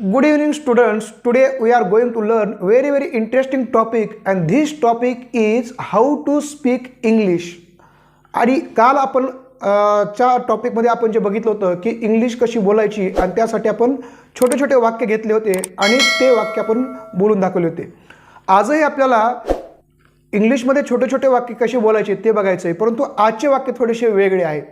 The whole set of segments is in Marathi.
Good evening, students. Today we are going to learn very very interesting topic, and this topic is how to speak English. आणि काल आपण च्या टॉपिकमध्ये आपण जे बघितलं होतं की इंग्लिश कशी बोलायची आणि त्यासाठी आपण छोटे छोटे वाक्य घेतले होते आणि ते वाक्य आपण बोलून दाखवले होते आजही आपल्याला इंग्लिशमध्ये छोटे छोटे वाक्य कसे बोलायचे ते बघायचं आहे परंतु आजचे वाक्य थोडेसे वेगळे आहेत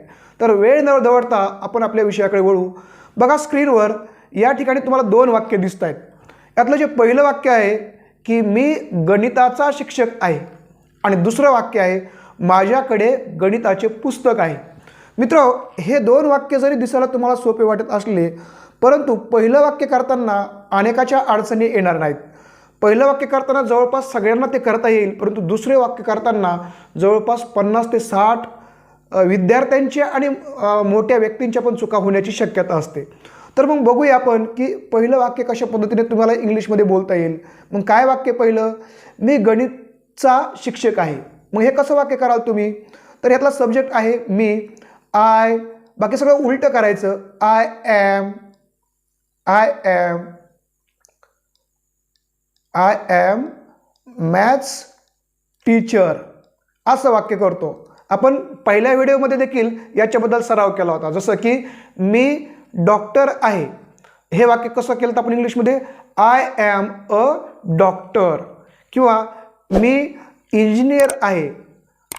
तर वेळ न दवडता आपण आपल्या विषयाकडे वळू बघा स्क्रीनवर या ठिकाणी तुम्हाला दोन वाक्य दिसत आहेत यातलं जे पहिलं वाक्य आहे की मी गणिताचा शिक्षक आहे. आणि दुसरं वाक्य आहे माझ्याकडे गणिताचे पुस्तक आहे. मित्र हे दोन वाक्य जरी दिसायला तुम्हाला सोपे वाटत असले परंतु पहिलं वाक्य करताना अनेकाच्या अडचणी येणार नाहीत. पहिलं वाक्य करताना जवळपास सगळ्यांना ते करता येईल परंतु दुसरे वाक्य करताना जवळपास पन्नास ते साठ विद्यार्थ्यांच्या आणि मोठ्या व्यक्तींच्या पण चुका होण्याची शक्यता असते. तर मग बघूया आपण की पहिलं वाक्य कशा पद्धतीने तुम्हाला इंग्लिशमध्ये बोलता येईल? मग काय वाक्य पहिलं? मी गणितचा शिक्षक आहे. मग हे कसं वाक्य कराल तुम्ही? तर यातला सब्जेक्ट आहे मी आय बाकी सगळं उलटं करायचं. I am I am I am maths teacher असं वाक्य करतो. आपण पहिल्या व्हिडिओमध्ये देखील याच्याबद्दल सराव केला होता. जसं की मी डॉक्टर आहे. हे वाक्य कसं केलं तर आपण इंग्लिशमध्ये? आय ॲम अ डॉक्टर किंवा मी इंजिनियर आहे.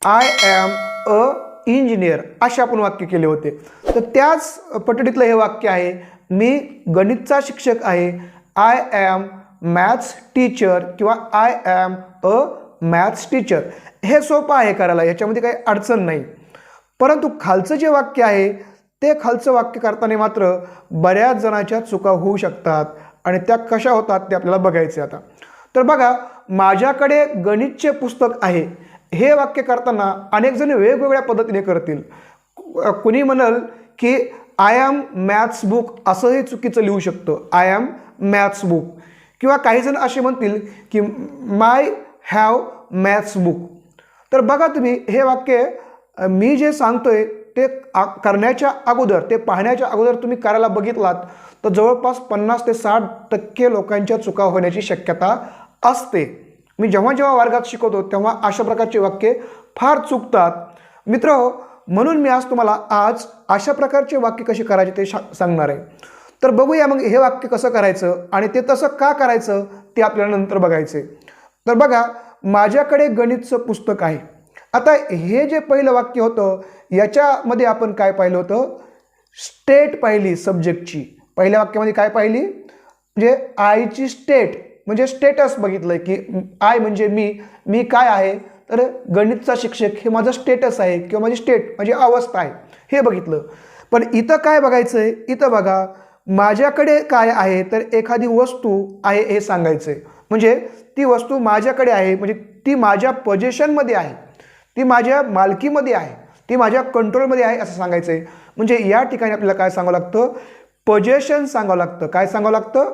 आय ॲम अ इंजिनियर असे आपण वाक्य केले होते. तर त्याच पटडीतलं हे वाक्य आहे मी गणितचा शिक्षक आहे. आय ॲम मॅथ्स टीचर किंवा I am a maths teacher हे सोपं आहे करायला याच्यामध्ये काही अडचण नाही. परंतु खालचं जे वाक्य आहे ते खालचं वाक्य करताना मात्र बऱ्याच जणाच्या चुका होऊ शकतात आणि त्या कशा होतात ते आपल्याला बघायचे आता. तर बघा माझ्याकडे गणितचे पुस्तक आहे. हे वाक्य करताना अनेक जण वेगवेगळ्या पद्धतीने करतील. कुणी म्हणाल की आय ॲम मॅथ्स बुक असंही चुकीचं लिहू शकतं. आय ॲम मॅथ्स बुक किंवा काही जण असे म्हणतील की माय हॅव मॅथ्स बुक तर बघा तुम्ही हे वाक्य मी जे सांगतोय ते आ- करण्याच्या अगोदर ते पाहण्याच्या अगोदर तुम्ही करायला बघितलात तर जवळपास पन्नास ते साठ टक्के लोकांच्या चुका होण्याची शक्यता असते. मी जेव्हा जेव्हा वर्गात शिकवतो तेव्हा अशा प्रकारचे वाक्य फार चुकतात. मित्र हो, म्हणून मी आज तुम्हाला आज अशा प्रकारचे वाक्य कसे करायचे ते शा सांगणार आहे. तर बघूया मग हे वाक्य कसं करायचं आणि ते तसं का करायचं ते आपल्याला नंतर बघायचे. तर बघा माझ्याकडे गणितचं पुस्तक आहे. आता हे जे पहिलं वाक्य होतं याच्यामध्ये आपण काय पाहिलं होतं? स्टेट पाहिली सब्जेक्टची पहिल्या वाक्यामध्ये काय पाहिली? म्हणजे आयची स्टेट म्हणजे स्टेटस बघितलं की आय म्हणजे मी मी काय आहे? तर गणितचा शिक्षक हे माझं स्टेटस आहे किंवा माझी स्टेट माझी अवस्था आहे. हे बघितलं. पण इथं काय बघायचं आहे इथं बघा माझ्याकडे काय आहे? तर एखादी वस्तू आहे हे सांगायचं आहे म्हणजे ती वस्तू माझ्याकडे आहे म्हणजे ती माझ्या पजेशनमध्ये आहे. ती माझ्या मालकीमध्ये आहे. ती माझ्या कंट्रोलमध्ये आहे असं सांगायचं आहे म्हणजे या ठिकाणी आपल्याला काय सांगावं लागतं? पजेशन सांगावं लागतं. काय सांगावं लागतं?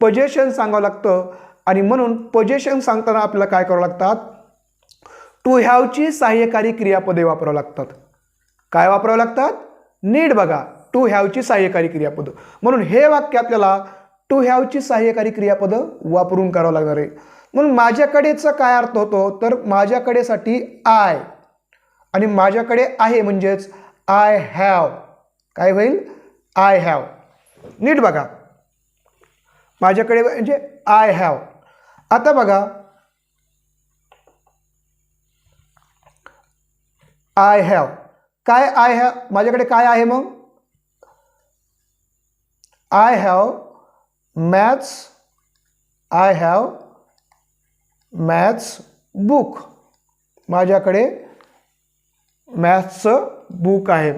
पजेशन सांगावं लागतं. आणि म्हणून पजेशन सांगताना आपल्याला काय करावं लागतात? टू हॅवची सहाय्यकारी क्रियापदे वापरावं लागतात. काय वापरावं लागतात? नीट बघा. टू हॅवची सहाय्यकारी क्रियापदं. म्हणून हे वाक्य आपल्याला टू हॅवची सहाय्यकारी क्रियापदं वापरून करावं लागणार आहे. म्हणून माझ्याकडेचा काय अर्थ होतो? तर माझ्याकडेसाठी आय आणि माझ्याकडे आहे म्हणजेच आय हॅव काय होईल? आय हॅव नीट बघा. माझ्याकडे म्हणजे आय हॅव आता बघा. आय हॅव काय आय हॅव माझ्याकडे काय आहे मग? I have maths I have maths book माझ्याकडे मॅथ्सचं बुक आहे.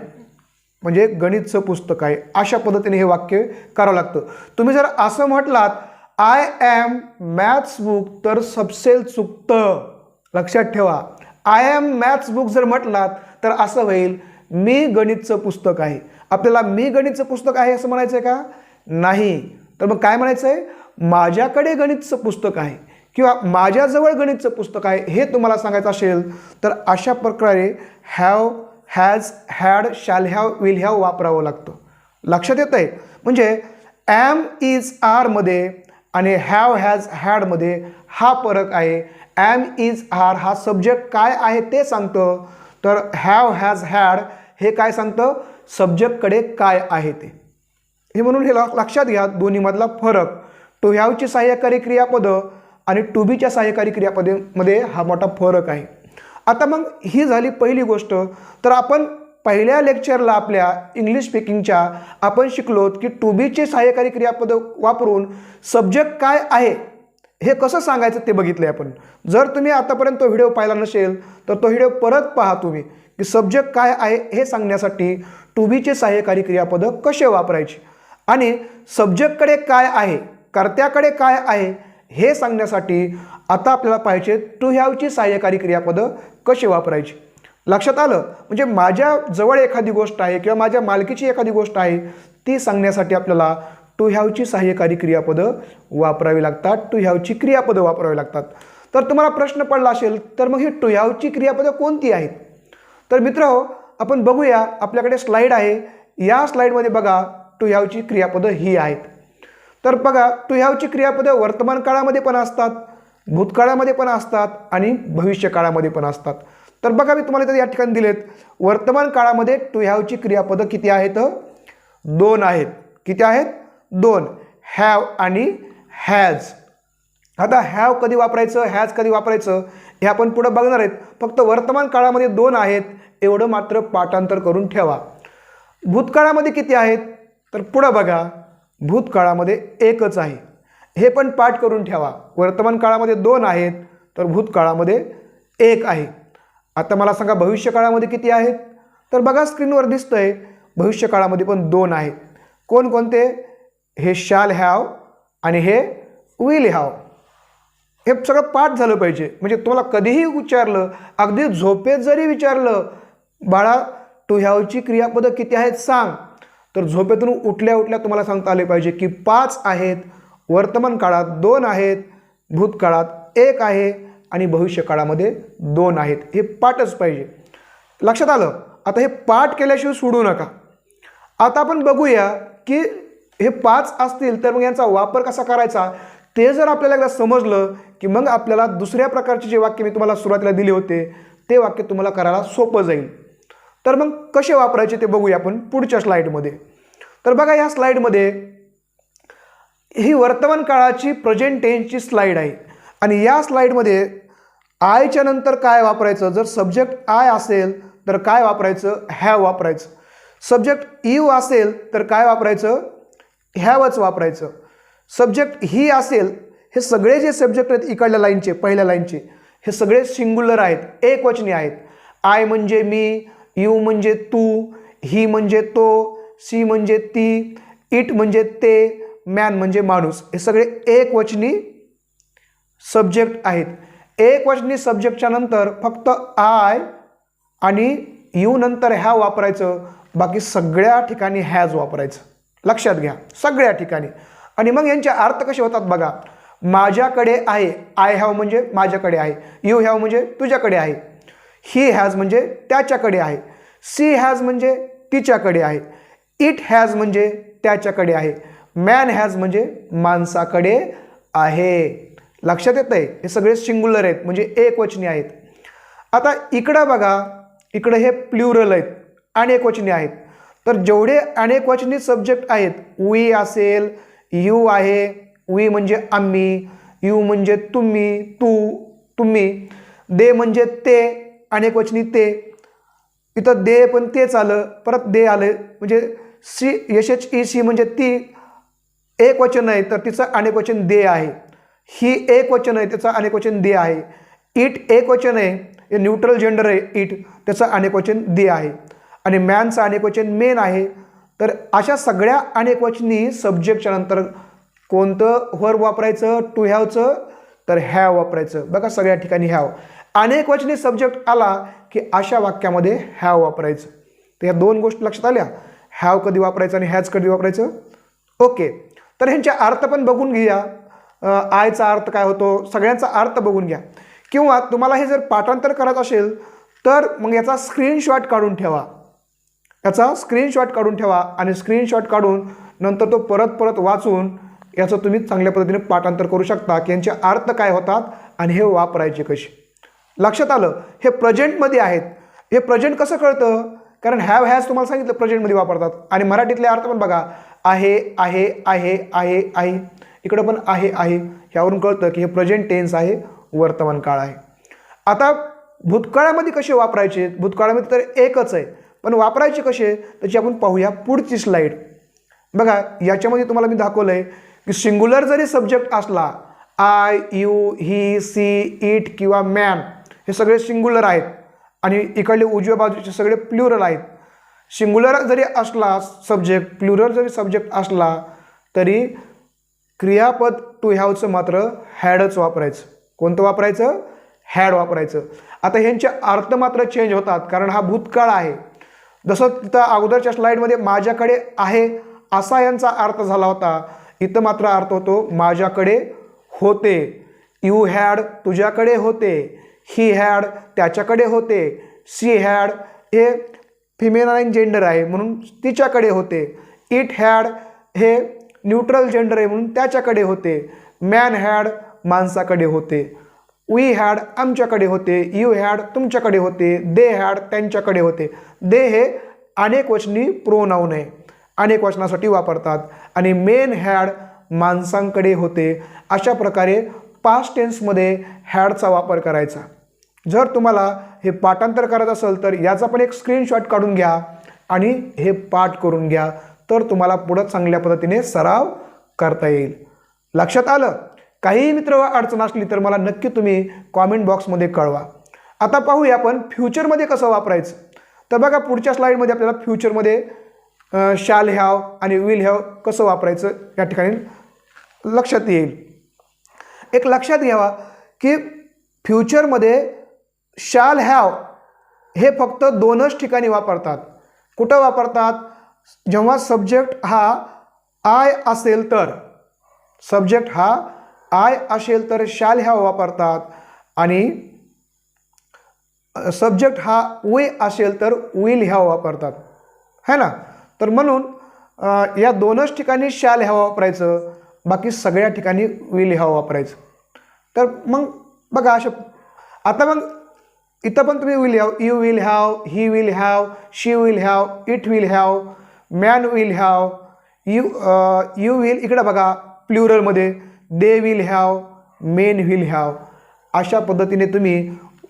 म्हणजे गणितचं पुस्तक आहे. अशा पद्धतीने हे वाक्य करावं लागतं. तुम्ही जर असं म्हटलात आय ॲम मॅथ्स बुक तर सबसेल चुकतं. लक्षात ठेवा. आय ॲम मॅथ्स बुक जर म्हटलात तर असं होईल मी गणितचं पुस्तक आहे. आपल्याला मी गणितचं पुस्तक आहे असं म्हणायचं आहे का? नाही. तर मग काय म्हणायचं आहे माझ्याकडे गणितचं पुस्तक आहे. किंवा माझ्याजवळ गणितचं पुस्तक आहे हे तुम्हाला सांगायचं असेल तर अशा प्रकारे have has had shall have will have वापरावं लागतं. लक्षात येतं आहे म्हणजे ॲम इज आरमध्ये आणि हॅव हॅज हॅडमध्ये हा फरक आहे. ॲम इज आर हा सब्जेक्ट काय आहे ते सांगतं. तर हॅव हॅज हॅड हे काय सांगतं? सब्जेक्टकडे काय आहे ते. हे म्हणून हे लक्षात घ्या दोन्हीमधला फरक. टू हॅवची सहाय्यकारी क्रियापदं आणि टू बीच्या सहाय्यकारी क्रियापदेमध्ये हा मोठा फरक आहे. आता मग ही झाली पहिली गोष्ट. तर आपण पहिल्या लेक्चरला आपल्या इंग्लिश स्पीकिंगच्या आपण शिकलो की टू बीचे सहाय्यकारी क्रियापद वापरून सब्जेक्ट काय आहे हे कसं सांगायचं ते बघितले आपण. जर तुम्ही आतापर्यंत तो व्हिडिओ पाहिला नसेल तर तो व्हिडिओ परत पहा तुम्ही की सब्जेक्ट काय आहे हे सांगण्यासाठी टू बीचे सहाय्यकारी क्रियापदं कसे वापरायचे? आणि सब्जेक्टकडे काय आहे कर्त्याकडे काय आहे हे सांगण्यासाठी आता आपल्याला पाहिजे टू हॅवची सहाय्यकारी क्रियापदं कशी वापरायची? लक्षात आलं? म्हणजे माझ्या जवळ एखादी गोष्ट आहे किंवा माझ्या मालकीची एखादी गोष्ट आहे ती सांगण्यासाठी आपल्याला टू हॅवची सहाय्यकारी क्रियापदं वापरावी लागतात टू हॅवची क्रियापदं वापरावी लागतात. तर तुम्हाला प्रश्न पडला असेल तर मग ही टू हॅवची क्रियापदं कोणती आहेत? तर मित्र आपण बघूया आपल्याकडे स्लाईड आहे. या स्लाईडमध्ये बघा टू हॅवची क्रियापदं ही आहेत. तर बघा टू हॅवची क्रियापदं वर्तमान काळामध्ये पण असतात भूतकाळामध्ये पण असतात आणि भविष्य काळामध्ये पण असतात. तर बघा मी तुम्हाला इथे या ठिकाणी दिलेत वर्तमान काळामध्ये टू हॅवची क्रियापदं किती आहेत? दोन आहेत. किती आहेत? दोन. हॅव आणि हॅज आता हॅव कधी वापरायचं? हॅज कधी वापरायचं? हे आपण पुढं बघणार आहेत. फक्त वर्तमान काळामध्ये दोन आहेत एवढं मात्र पाठांतर करून ठेवा. भूतकाळामध्ये किती आहेत? तर पुढं बघा. भूतकाळामध्ये एकच आहे. हे पण पाठ करून ठेवा. वर्तमान काळामध्ये दोन आहेत तर भूतकाळामध्ये एक आहे. आता मला सांगा भविष्यकाळामध्ये किती आहेत? तर बघा स्क्रीनवर दिसतंय आहे भविष्यकाळामध्ये पण दोन आहेत कोणकोणते? हे शाल हॅव आणि हे विल हॅव हे सगळं पाठ झालं पाहिजे. म्हणजे तुम्हाला कधीही विचारलं अगदी झोपेत जरी विचारलं बाळा टू ह्यावची क्रियापदं किती आहेत सांग. तर झोपेतून उठल्या उठल्या तुम्हाला सांगता आले पाहिजे की पाच आहेत वर्तमान काळात दोन आहेत भूतकाळात एक आहे आणि भविष्य काळामध्ये दोन आहेत. हे पाठच पाहिजे. लक्षात आलं? आता हे पाठ केल्याशिवाय सोडू नका. आता आपण बघूया की हे पाच असतील तर मग यांचा वापर कसा करायचा? ते जर आपल्याला एकदा समजलं की मग आपल्याला दुसऱ्या प्रकारचे जे वाक्य मी तुम्हाला सुरुवातीला दिले होते ते वाक्य तुम्हाला करायला सोपं जाईल. तर मग कसे वापरायचे ते बघूया आपण पुढच्या स्लाईडमध्ये तर बघा या स्लाईडमध्ये ही वर्तमान काळाची प्रेझेंट टेन्सची स्लाईड आहे. आणि या स्लाईडमध्ये आयच्या नंतर काय वापरायचं? जर सब्जेक्ट आय असेल तर काय वापरायचं? हॅव वापरायचं. सब्जेक्ट यू असेल तर काय वापरायचं? हॅवच वापरायचं. सब्जेक्ट ही असेल हे सगळे जे सब्जेक्ट आहेत इकडल्या लाईनचे पहिल्या लाईनचे हे सगळे सिंग्युलर आहेत एकवचनी आहेत. आय म्हणजे मी यू म्हणजे तू ही म्हणजे तो सी म्हणजे ती इट म्हणजे ते मॅन म्हणजे माणूस. हे सगळे एकवचनी सब्जेक्ट आहेत. एकवचनी सब्जेक्टच्या नंतर फक्त आय आणि यू नंतर ह्या वापरायचं. बाकी सगळ्या ठिकाणी हॅज वापरायचं. लक्षात घ्या सगळ्या ठिकाणी. आणि मग यांचे अर्थ कसे होतात बघा. माझ्याकडे आहे आय हॅव म्हणजे माझ्याकडे आहे. यू हॅव म्हणजे तुझ्याकडे आहे. ही हॅज म्हणजे त्याच्याकडे आहे. सी हॅज म्हणजे तिच्याकडे आहे. इट हॅज म्हणजे त्याच्याकडे आहे. मॅन हॅज म्हणजे माणसाकडे आहे. लक्षात येत आहे हे सगळे सिंग्युलर आहेत. म्हणजे एकवचनी आहेत. आता इकडं बघा. इकडं हे प्ल्युरल आहेत. अनेकवचनी आहेत. तर जेवढे अनेकवचनी सब्जेक्ट आहेत वी असेल यू आहे. वी म्हणजे आम्ही. यू म्हणजे तुम्ही तू तुम्ही. दे म्हणजे ते. अनेकवचनी ते. इथं दे पण तेच आलं परत दे आलं. म्हणजे she S H E she म्हणजे ती एक वचन आहे तर तिचं अनेक वचन दे आहे. ही एक वचन आहे त्याचं अनेक वचन दे आहे. इट एक वचन आहे हे न्यूट्रल जेंडर आहे इट. त्याचं अनेक वचन दे आहे. आणि मॅनचं अनेक वचन मेन आहे. तर अशा सगळ्या अनेक वचनी सब्जेक्टच्या नंतर कोणतं वर वापरायचं टू हॅवचं तर हॅव वापरायचं. बघा सगळ्या ठिकाणी हॅव अनेक वचनी सब्जेक्ट आला की अशा वाक्यामध्ये हॅव वापरायचं. तर ह्या दोन गोष्टी लक्षात आल्या. हॅव कधी वापरायचं आणि हॅज कधी वापरायचं? ओके तर ह्यांचे अर्थ पण बघून घ्या आयचा अर्थ काय होतो? सगळ्यांचा अर्थ बघून घ्या. किंवा तुम्हाला हे जर पाठांतर करत असेल तर मग याचा स्क्रीनशॉट काढून ठेवा. याचा स्क्रीनशॉट काढून ठेवा आणि स्क्रीनशॉट काढून नंतर तो परत परत वाचून याचं तुम्ही चांगल्या पद्धतीने पाठांतर करू शकता की यांचे अर्थ काय होतात आणि हे वापरायचे कसे. लक्षात आलं हे प्रेझेंटमध्ये आहेत. हे प्रेझेंट कसं कळतं? कारण हॅव हॅज तुम्हाला सांगितलं प्रेझेंटमध्ये वापरतात. आणि मराठीतले अर्थ पण बघा आहे आहे आहे आहे आहे. इकडं पण आहे आहे. ह्यावरून कळतं की हे प्रेझेंट टेन्स आहे वर्तमान काळ आहे. आता भूतकाळामध्ये कसे वापरायचे? भूतकाळामध्ये तर एकच आहे. पण वापरायचे कसे? त्याची आपण पाहूया पुढची स्लाईड बघा याच्यामध्ये तुम्हाला मी दाखवलं आहे की सिंग्युलर जरी सब्जेक्ट असला I you he she it किंवा मॅन हे सगळे सिंग्युलर आहेत. आणि इकडले उजव्या बाजूचे सगळे प्लुरल आहेत. सिंग्युलर जरी असला सब्जेक्ट प्लुरल जरी सब्जेक्ट असला तरी क्रियापद टू हॅवचं मात्र हॅडच वापरायचं. कोणतं वापरायचं? हॅड वापरायचं. आता ह्यांचे अर्थ मात्र चेंज होतात कारण हा भूतकाळ आहे. जसं तिथं अगोदरच्या स्लाईडमध्ये माझ्याकडे आहे असा यांचा अर्थ झाला होता. इथं मात्र अर्थ होतो माझ्याकडे होते. यू हॅड तुझ्याकडे होते. ही हॅड त्याच्याकडे होते. सी हॅड हे फिमेनाईन जेंडर आहे म्हणून तिच्याकडे होते. इट हॅड हे न्यूट्रल जेंडर आहे म्हणून त्याच्याकडे होते. मॅन हॅड माणसाकडे होते. वी हॅड आमच्याकडे होते. यू हॅड तुमच्याकडे होते. दे हॅड त्यांच्याकडे होते. दे हे अनेक वचनी प्रोनाऊन आहे. अनेक वचनासाठी वापरतात. आणि मेन हॅड माणसांकडे होते. अशा प्रकारे पास्ट टेन्समध्ये हॅडचा वापर करायचा. जर तुम्हाला हे पाठांतर करायचं असेल तर याचा पण एक स्क्रीनशॉट काढून घ्या आणि हे पाठ करून घ्या. तर तुम्हाला पुढं चांगल्या पद्धतीने सराव करता येईल. लक्षात आलं? काही मित्र अडचण असली तर मला नक्की तुम्ही कॉमेंट बॉक्समध्ये कळवा. आता पाहूया आपण फ्युचरमध्ये कसं वापरायचं. तर बघा पुढच्या स्लाईडमध्ये आपल्याला फ्युचरमध्ये शाल हॅव आणि विल हॅव कसं वापरायचं या ठिकाणी लक्षात येईल. एक लक्षात घ्यावा की फ्युचरमध्ये शाल हॅव हे फक्त दोनच ठिकाणी वापरतात. कुठं वापरतात? जेव्हा सब्जेक्ट हा आय असेल तर. सब्जेक्ट हा आय असेल तर शाल हॅव वापरतात. आणि सब्जेक्ट हा वे असेल तर विल ह्या वापरतात. है ना? तर म्हणून या दोनच ठिकाणी शाल ह्या वापरायचं बाकी सगळ्या ठिकाणी विल ह्या वापरायचं. तर मग बघा अशा आता मग इथं पण तुम्ही will have you will have he will have she will have it will have man will have you you will इकडं बघा प्लुरलमध्ये they will have men will have अशा पद्धतीने तुम्ही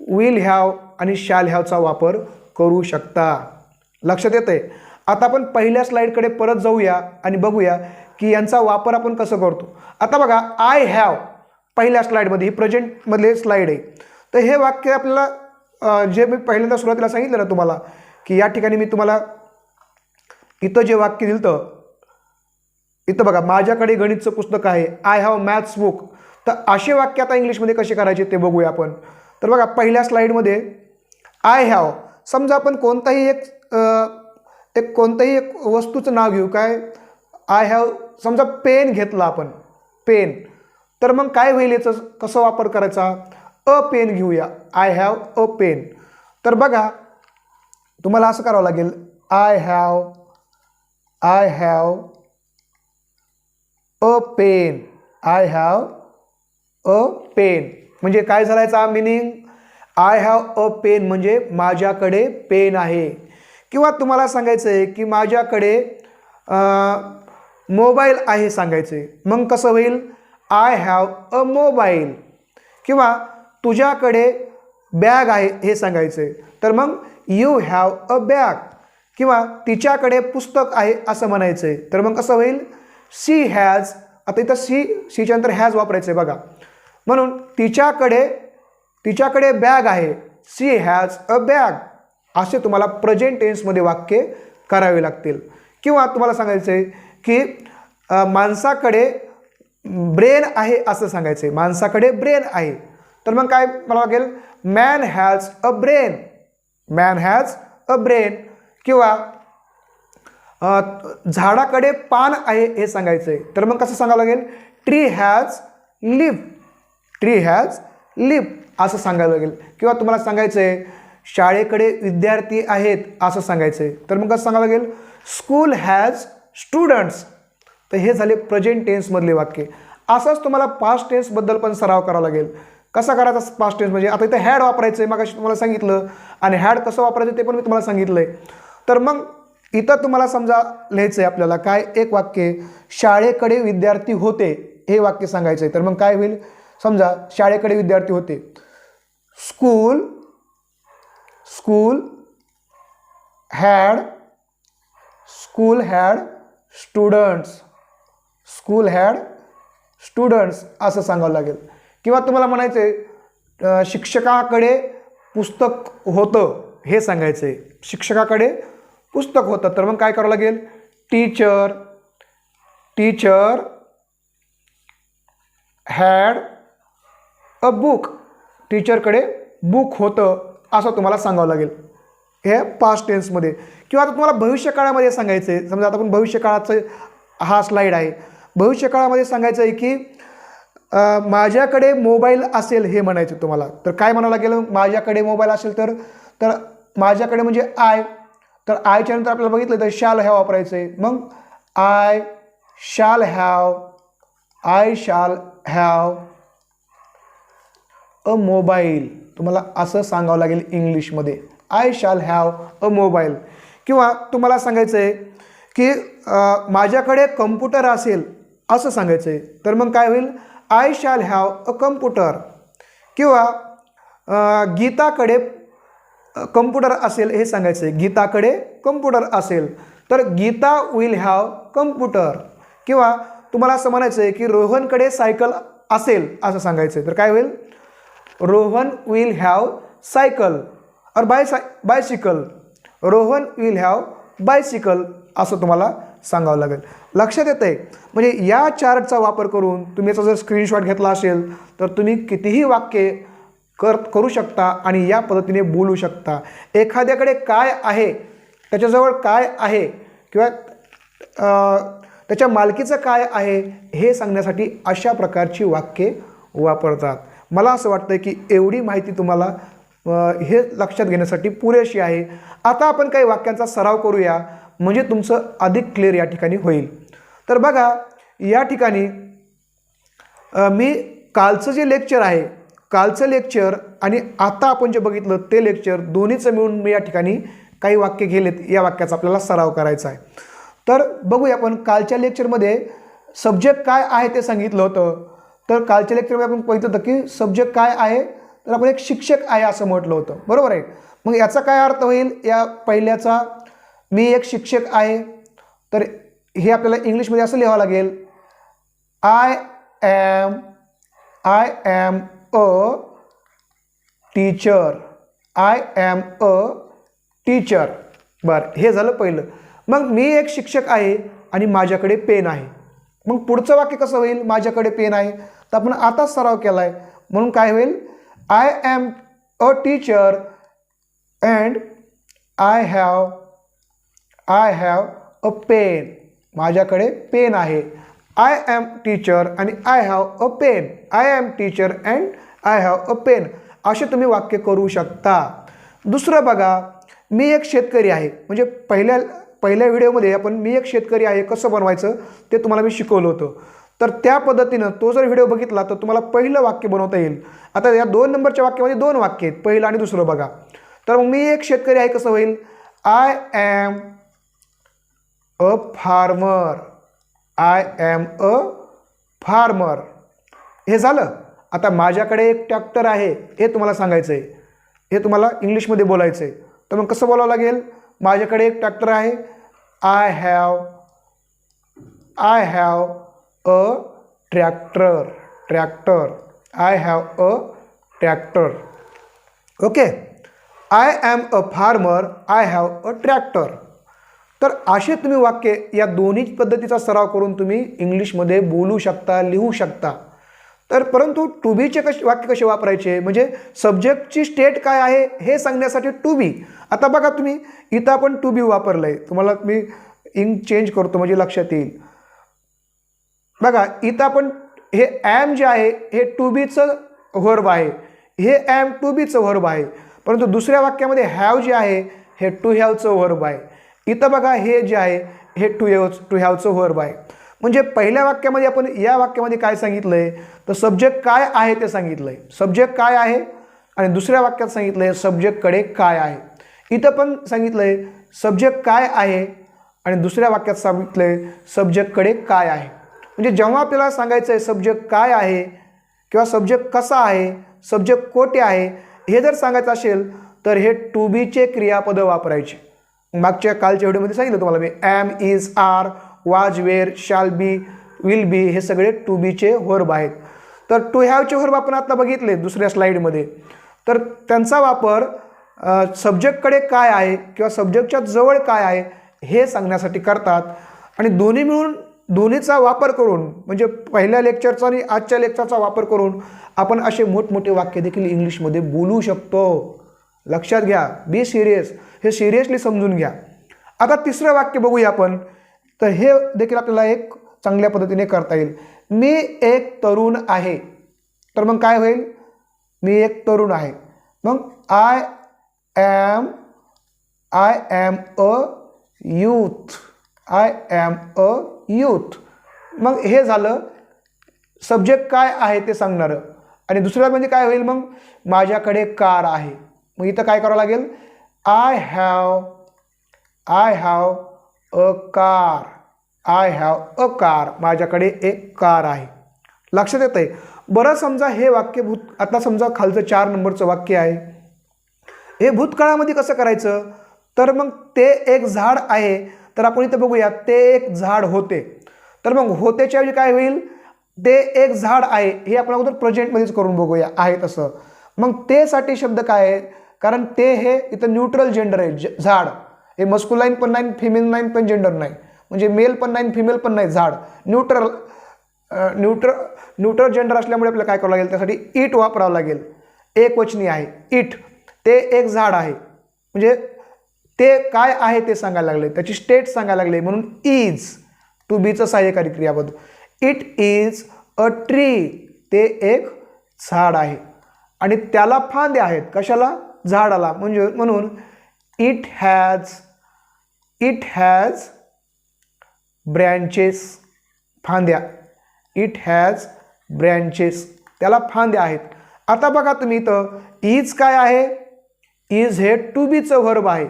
विल हॅव आणि शॅल हॅवचा वापर करू शकता. लक्षात येतं आहे आता आपण पहिल्या स्लाईडकडे परत जाऊया आणि बघूया की यांचा वापर आपण कसं करतो. आता बघा आय हॅव पहिल्या स्लाईडमध्ये ही प्रेझेंटमधले स्लाईड आहे. तर हे वाक्य आपल्याला जे मी पहिल्यांदा सुरुवातीला सांगितलं ना तुम्हाला की या ठिकाणी मी तुम्हाला इथं जे वाक्य दिलं इथं बघा माझ्याकडे गणितचं पुस्तक आहे आय हॅव मॅथ्स बुक तर असे वाक्य आता इंग्लिशमध्ये कसे करायचे ते बघूया आपण. तर बघा पहिल्या स्लाईडमध्ये आय हॅव समजा आपण कोणताही एक एक कोणताही एक वस्तूचं नाव घेऊ काय? आय हॅव समजा पेन घेतला आपण पेन. तर मग काय होईल याचं? कसं वापर करायचा? अ पेन घेऊया. आय हॅव अ पेन तर बघा तुम्हाला असं करावं लागेल. I have I have a pen I have a pen म्हणजे काय झालायचा meaning I have a pen म्हणजे माझ्याकडे पेन आहे. किंवा तुम्हाला सांगायचं आहे की माझ्याकडे मोबाईल आहे सांगायचं आहे मग कसं होईल? आय हॅव अ मोबाईल किंवा तुझ्याकडे बॅग आहे हे सांगायचं. आहे तर मग यू हॅव अ बॅग किंवा तिच्याकडे पुस्तक आहे असं म्हणायचं. आहे तर मग कसं होईल? सी हॅज आता इथं सी सीच्या नंतर हॅज वापरायचं आहे बघा. म्हणून तिच्याकडे तिच्याकडे बॅग आहे. सी हॅज अ बॅग असे तुम्हाला प्रेझेंट टेन्समध्ये वाक्य करावे लागतील. किंवा तुम्हाला सांगायचं आहे की माणसाकडे ब्रेन आहे असं सांगायचं. आहे माणसाकडे ब्रेन आहे. तर मग काय मला लागेल man has a brain man has a brain किंवा झाडाकडे पान आहे हे सांगायचं आहे तर मग कसं सांगावं लागेल? Tree has leave tree has leave असं सांगायला लागेल. किंवा तुम्हाला सांगायचं आहे शाळेकडे विद्यार्थी आहेत असं सांगायचं आहे तर मग कसं सांगावं लागेल? स्कूल हॅज स्टुडंट्स तर हे झाले प्रेझेंट टेन्समधले वाक्य. असंच तुम्हाला पास्ट टेन्सबद्दल पण सराव करावा लागेल. कसा करायचा पास्ट टेन्स म्हणजे? आता इथं हॅड वापरायचं आहे मग तुम्हाला सांगितलं. आणि हॅड कसं वापरायचं ते पण मी तुम्हाला सांगितलं आहे तर मग इथं तुम्हाला समजा लिहायचं आहे आपल्याला काय? एक वाक्य शाळेकडे विद्यार्थी होते. हे वाक्य सांगायचं आहे तर मग काय होईल? समजा शाळेकडे विद्यार्थी होते. School school had school had students school had students असं सांगावं लागेल. किंवा तुम्हाला म्हणायचं आहे शिक्षकाकडे पुस्तक होतं हे सांगायचं आहे शिक्षकाकडे पुस्तक होतं तर मग काय करावं लागेल? Teacher teacher had a book टीचरकडे book होतं असं तुम्हाला सांगावं लागेल. हे पास्ट टेन्समध्ये किंवा आता तुम्हाला भविष्यकाळामध्ये सांगायचं आहे समजा आता आपण भविष्यकाळाचं हा स्लाईड आहे. भविष्यकाळामध्ये सांगायचं आहे की माझ्याकडे मोबाईल असेल हे म्हणायचं तुम्हाला. तर काय म्हणावं लागेल? माझ्याकडे मोबाईल असेल तर तर माझ्याकडे म्हणजे आय तर आयच्या नंतर आपल्याला बघितलं तर शाल हॅव वापरायचं आहे मग I shall have I shall have a mobile तुम्हाला असं सांगावं लागेल इंग्लिशमध्ये. I shall have a mobile किंवा तुम्हाला सांगायचं आहे की माझ्याकडे कम्प्युटर असेल असं सांगायचं आहे तर मग काय होईल? I shall have a computer किंवा गीताकडे कम्प्युटर असेल हे सांगायचं आहे गीताकडे कम्प्युटर असेल तर गीता विल हॅव कम्प्युटर. किंवा तुम्हाला असं म्हणायचं आहे की रोहनकडे सायकल असेल असं सांगायचं आहे तर काय होईल? Rohan will have cycle. Or by bicycle. Rohan will have bicycle असं तुम्हाला सांगावं लागेल. लक्षात येतं आहे म्हणजे या चार्टचा वापर करून तुम्ही याचा जर स्क्रीनशॉट घेतला असेल तर तुम्ही कितीही वाक्ये कर करू शकता आणि या पद्धतीने बोलू शकता. एखाद्याकडे काय आहे त्याच्याजवळ काय आहे किंवा त्याच्या मालकीचं काय आहे हे सांगण्यासाठी अशा प्रकारची वाक्ये वापरतात. मला असं वाटतं की एवढी माहिती तुम्हाला हे लक्षात घेण्यासाठी पुरेशी आहे. आता आपण काही वाक्यांचा सराव करूया. म्हणजे तुमचं अधिक क्लिअर या ठिकाणी होईल. तर बघा या ठिकाणी मी कालचं जे लेक्चर आहे कालचं लेक्चर आणि आता आपण जे बघितलं ते लेक्चर दोन्हीचं मिळून मी या ठिकाणी काही वाक्य गेलेत या वाक्याचा आपल्याला सराव करायचा आहे. तर बघूया आपण कालच्या लेक्चरमध्ये सब्जेक्ट काय आहे ते सांगितलं होतं. तर कालच्या लेक्चरमध्ये आपण बघितलं होतं की सब्जेक्ट काय आहे तर आपण एक शिक्षक आहे असं म्हटलं होतं. बरोबर आहे? मग याचा काय अर्थ होईल? या पहिल्याचा मी एक शिक्षक आहे तर हे आपल्याला इंग्लिशमध्ये असं लिहावं लागेल. I am I am a teacher I am a teacher बरं हे झालं पहिलं. मग मी एक शिक्षक आहे आणि माझ्याकडे पेन आहे. मग पुढचं वाक्य कसं होईल? माझ्याकडे पेन आहे. तर आपण आताच सराव केला आहे म्हणून काय होईल? I am a teacher and I have I have a pen माझ्याकडे पेन आहे. आय ॲम टीचर आणि I have a pen I am teacher and I have a pen असे तुम्ही वाक्य करू शकता. दुसरं बघा मी एक शेतकरी आहे. म्हणजे पहिल्या पहिल्या व्हिडिओमध्ये आपण मी एक शेतकरी आहे कसं बनवायचं ते तुम्हाला मी शिकवलं होतं. तर त्या पद्धतीनं तो जर व्हिडिओ बघितला तर तुम्हाला पहिलं वाक्य बनवता येईल. आता या दोन नंबरच्या वाक्यामध्ये दोन वाक्य आहेत. पहिलं आणि दुसरं बघा. तर मग मी एक शेतकरी आहे कसं होईल? I am a farmer I am a farmer हे झालं. आता माझ्याकडे एक ट्रॅक्टर आहे. हे तुम्हाला सांगायचं आहे हे तुम्हाला इंग्लिशमध्ये बोलायचं आहे तर मग कसं बोलावं लागेल? माझ्याकडे एक ट्रॅक्टर आहे. I have I have a tractor tractor I have a tractor okay I am a farmer I have a tractor तर असे तुम्ही वाक्य या दोन्ही पद्धतीचा सराव करून तुम्ही इंग्लिशमध्ये बोलू शकता लिहू शकता. तर परंतु टू बीचे कसे वाक्य कसे वापरायचे? म्हणजे सब्जेक्टची स्टेट काय आहे हे सांगण्यासाठी टू बी आता बघा तुम्ही इथं आपण टू बी वापरलं आहे तुम्हाला मी इंक चेंज करतो म्हणजे लक्षात येईल. बघा इथं आपण हे ॲम जे आहे हे टू बीचं वर्ब आहे. हे ॲम टू बीचं वर्ब आहे. परंतु दुसऱ्या वाक्यामध्ये हॅव जे आहे हे टू हॅवचं वर्ब आहे. इथं बघा हे जे आहे हे टू हॅव टू हॅवचं वर्ब आहे. म्हणजे पहिल्या वाक्यामध्ये आपण या वाक्यामध्ये काय सांगितलं आहे तर सब्जेक्ट काय आहे ते सांगितलं आहे सब्जेक्ट काय आहे? आणि दुसऱ्या वाक्यात सांगितलं आहे सब्जेक्टकडे काय आहे? इथं पण सांगितलं आहे सब्जेक्ट काय आहे? आणि दुसऱ्या वाक्यात सांगितलं आहे सब्जेक्टकडे काय आहे? म्हणजे जेव्हा आपल्याला सांगायचं आहे सब्जेक्ट काय आहे? किंवा सब्जेक्ट कसा आहे? सब्जेक्ट कोठे आहे? हे जर सांगायचं असेल तर हे टू बीचे क्रियापदं वापरायचे. मागच्या कालच्या व्हिडिओमध्ये सांगितलं तुम्हाला मी. Am is are was were shall be will बी हे सगळे टू बीचे वर्ब आहेत. तर टू हॅवचे वर्ब आपण आता बघितले दुसऱ्या स्लाईडमध्ये तर त्यांचा वापर सब्जेक्टकडे काय आहे किंवा सब्जेक्टच्या जवळ काय आहे हे सांगण्यासाठी करतात. आणि दोन्ही मिळून दोन्हीचा वापर करून म्हणजे पहिल्या लेक्चरचा आणि आजच्या लेक्चरचा वापर करून आपण असे मोठमोठे वाक्य देखील इंग्लिशमध्ये बोलू शकतो. लक्षात घ्या. बी सिरियस हे सिरियसली समजून घ्या. आता तिसरं वाक्य बघूया आपण. तर हे देखील आपल्याला एक चांगल्या पद्धतीने करता येईल. मी एक तरुण आहे. तर मग काय होईल? मी एक तरुण आहे. मग I am I am a youth I am a youth मग हे झालं. सब्जेक्ट काय आहे ते सांगणारं? आणि दुसरं म्हणजे काय होईल मग? माझ्याकडे कार आहे. मग इथं काय करावं लागेल? I have I have a car I have a car माझ्याकडे एक कार आहे. लक्षात येत आहे बरं समजा हे वाक्य भूत आता समजा खालचं चार नंबरचं वाक्य आहे. हे भूतकाळामध्ये कसं करायचं? तर मग ते एक झाड आहे. तर आपण इथं बघूया ते एक झाड होते. तर मग होतेच्या वेळी काय होईल? ते एक झाड आहे. हे आपण अगोदर प्रेझेंटमध्येच करून बघूया. आहे तसं. मग तेसाठी शब्द काय आहे? कारण ते हे इथं न्यूट्रल जेंडर आहे. ज- झाड. हे मस्कुलाईन पण नाही फिमेल नाही पण जेंडर नाही. म्हणजे मेल पण नाही फिमेल पण नाही झाड. न्यूट्रल न्यूट्र न्यूट्रल जेंडर असल्यामुळे आपल्याला काय करावं लागेल? त्यासाठी इट वापरावं लागेल. एक वचनी आहे. इट ते एक झाड आहे. म्हणजे ते काय आहे ते सांगायला लागले. त्याची स्टेट सांगायला लागले. म्हणून इज टू बीचं सहाय्यकारी क्रियापद. इट इज अ ट्री ते एक झाड आहे. आणि त्याला फांदे आहेत. कशाला? झाडाला. म्हणजे म्हणून it has it has branches फांद्या. इट हॅज ब्रँचेस त्याला फांद्या आहेत. आता बघा तुम्ही इथं इज काय आहे? इज हे टू बीचं व्हर्ब आहे.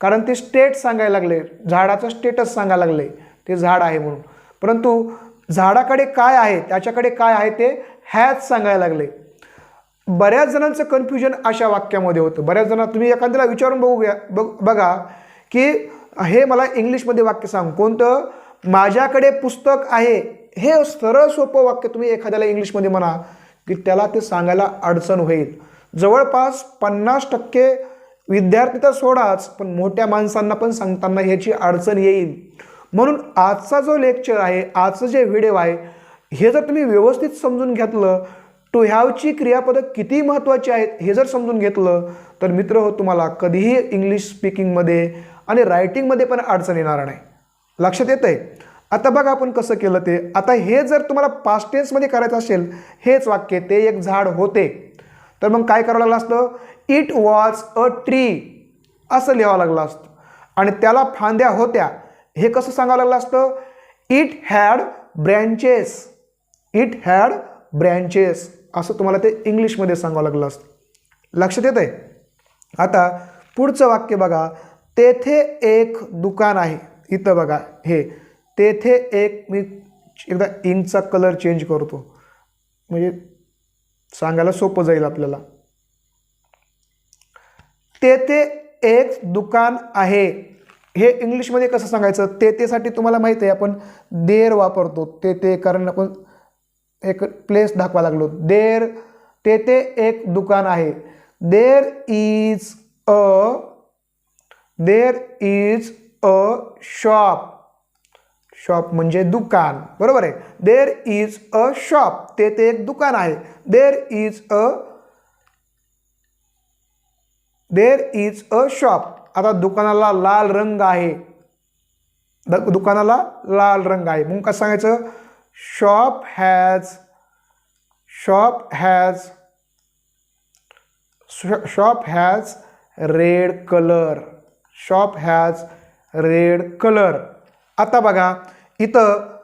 कारण ते स्टेट सांगायला लागले. झाडाचं स्टेटस सांगायला लागले. ते झाड आहे म्हणून. परंतु झाडाकडे काय आहे? त्याच्याकडे काय आहे ते हॅज सांगायला लागले. बऱ्याच जणांचं कन्फ्युजन अशा वाक्यामध्ये होतं. बऱ्याच जणांना तुम्ही एखाद्याला विचारून बघू बघ बघा की हे मला इंग्लिशमध्ये वाक्य सांग. कोणतं? माझ्याकडे पुस्तक आहे. हे सरळ सोपं वाक्य तुम्ही एखाद्याला इंग्लिशमध्ये म्हणा की त्याला ते सांगायला अडचण होईल. जवळपास पन्नास टक्के विद्यार्थी तर सोडाच पण मोठ्या माणसांना पण सांगताना ह्याची अडचण येईल. म्हणून आजचा जो लेक्चर आहे आजचं जे व्हिडिओ आहे हे जर तुम्ही व्यवस्थित समजून घेतलं टू हॅवची क्रियापदं किती महत्त्वाची आहेत हे जर समजून घेतलं तर मित्र हो तुम्हाला कधीही इंग्लिश स्पीकिंगमध्ये आणि रायटिंगमध्ये पण अडचण येणार नाही. लक्षात येतं आहे आता बघा आपण कसं केलं ते. आता हे जर तुम्हाला पास्ट टेन्समध्ये करायचं असेल हेच वाक्य ते एक झाड होते. तर मग काय करावं लागलं असतं? इट वॉज अ ट्री असं लिहावं लागलं असतं. आणि त्याला फांद्या होत्या. हे कसं सांगावं लागलं असतं? It had branches it had branches असं तुम्हाला ते इंग्लिशमध्ये सांगावं लागलं असतं. लक्षात येत आहे आता पुढचं वाक्य बघा. तेथे एक दुकान आहे. इथं बघा. हे. तेथे एक मी एकदा इंकचा कलर चेंज करतो. म्हणजे सांगायला सोपं जाईल आपल्याला. तेथे एक दुकान आहे. हे इंग्लिशमध्ये कसं सांगायचं? तेथेसाठी तुम्हाला माहीत आहे आपण देर वापरतो. तेथे कारण आपण एक प्लेस दाखवा लागलो. देर तेथे एक दुकान आहे. There is a there is a shop shop म्हणजे दुकान. बरोबर आहे? देर इज अ शॉप तेथे एक दुकान आहे. There is a there is a shop आता दुकानाला लाल रंग आहे. द- दुकानाला लाल रंग आहे. मग कसं सांगायचं? Shop has shop has shop has red colour. Shop has red colour. आता बघा इथं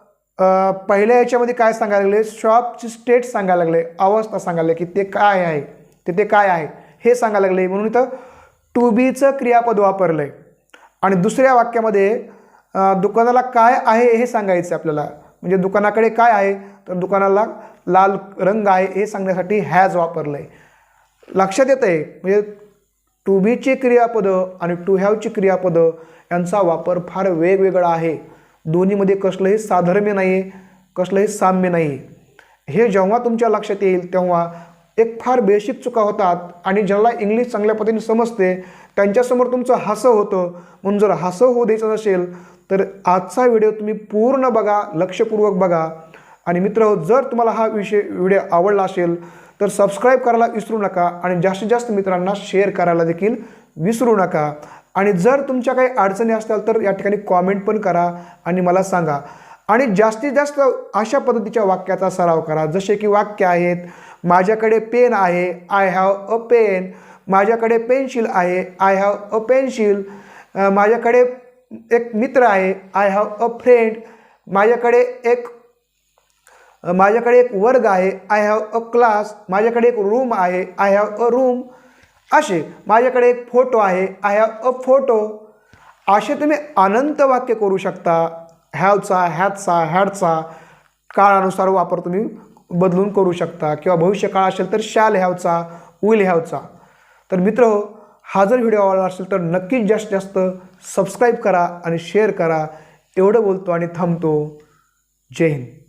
पहिल्या याच्यामध्ये काय सांगायला लागले? शॉपची स्टेट सांगायला लागले अवस्था सांगायला लागले की ते काय आहे? ते ते काय आहे? हे सांगायला लागले. म्हणून इथं टू बीचं क्रियापद वापरलं आहे आणि दुसऱ्या वाक्यामध्ये दुकानाला काय आहे हे सांगायचं आहे आपल्याला. म्हणजे दुकानाकडे काय आहे? तर दुकानाला लाल रंग आहे हे सांगण्यासाठी हॅज वापरलं आहे लक्षात येतं आहे म्हणजे टू बीची क्रियापदं आणि टू हॅवची क्रियापदं यांचा वापर फार वेगवेगळा आहे. दोन्हीमध्ये कसलंही साधर्म्य नाही आहे कसलंही साम्य नाही आहे हे जेव्हा तुमच्या लक्षात येईल तेव्हा एक फार बेसिक चुका होतात आणि ज्याला इंग्लिश चांगल्या पद्धतीने समजते त्यांच्यासमोर तुमचं हसं होतं. म्हणून जर हसं होऊ द्यायचं नसेल तर आजचा व्हिडिओ तुम्ही पूर्ण बघा लक्षपूर्वक बघा. आणि मित्र जर तुम्हाला हा विषय व्हिडिओ आवडला असेल तर सबस्क्राईब करायला विसरू नका आणि जास्तीत जास्त मित्रांना शेअर करायला देखील विसरू नका. आणि जर तुमच्या काही अडचणी असतील तर या ठिकाणी कॉमेंट पण करा आणि मला सांगा. आणि जास्तीत जास्त अशा पद्धतीच्या वाक्याचा सराव करा. जसे की वाक्य आहेत माझ्याकडे पेन आहे आय हॅव अ पेन माझ्याकडे पेन्सिल आहे आय हॅव अ पेन्सिल माझ्याकडे एक मित्र आहे. आय हॅव अ फ्रेंड माझ्याकडे एक माझ्याकडे एक वर्ग आहे. आय हॅव अ क्लास माझ्याकडे एक रूम आहे. आय हॅव अ रूम असे माझ्याकडे एक फोटो आहे. आय हॅव अ फोटो असे तुम्ही अनंत वाक्य करू शकता. हॅवचा हॅटचा हॅडचा काळानुसार वापर तुम्ही बदलून करू शकता. किंवा भविष्य काळ असेल तर शाल हॅवचा विल हॅवचा तर मित्र हा जर व्हिडिओ आवडला असेल तर नक्कीच जास्तीत जास्त सबस्क्राईब करा आणि शेअर करा. एवढं बोलतो आणि थांबतो. जय हिंद.